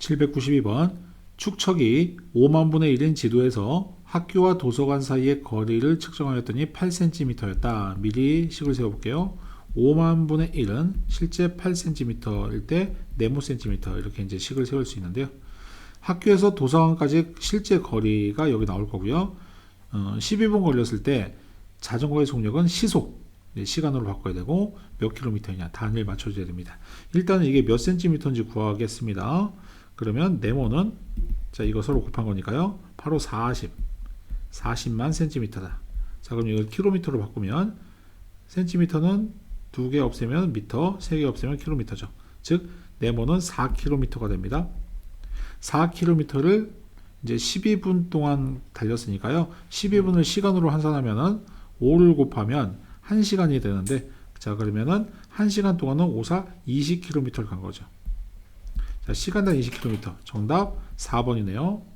792번 축척이 5만 분의 1인 지도에서 학교와 도서관 사이의 거리를 측정하였더니 8cm였다. 미리 식을 세워볼게요. 5만 분의 1은 실제 8cm일 때 네모 cm 이렇게 이제 식을 세울 수 있는데요. 학교에서 도서관까지 실제 거리가 여기 나올 거고요. 어, 12분 걸렸을 때 자전거의 속력은 시속 네, 시간으로 바꿔야 되고 몇 킬로미터냐 단위를 맞춰줘야 됩니다. 일단은 이게 몇 센티미터인지 구하겠습니다. 그러면 네모는 자 이거 서로 곱한 거니까요. 바로 40 40만 센티미터다. 자 그럼 이걸 킬로미터로 바꾸면 센티미터는 두 개 없애면 미터, 세 개 없애면 킬로미터죠. 즉 네모는 4킬로미터가 됩니다. 4킬로미터를 이제 12분 동안 달렸으니까요. 12분을 시간으로 환산하면은 5를 곱하면 1시간이 되는데 자 그러면은 1시간 동안은 5사 20km를 간 거죠. 자 시간당 20km 정답 4번이네요.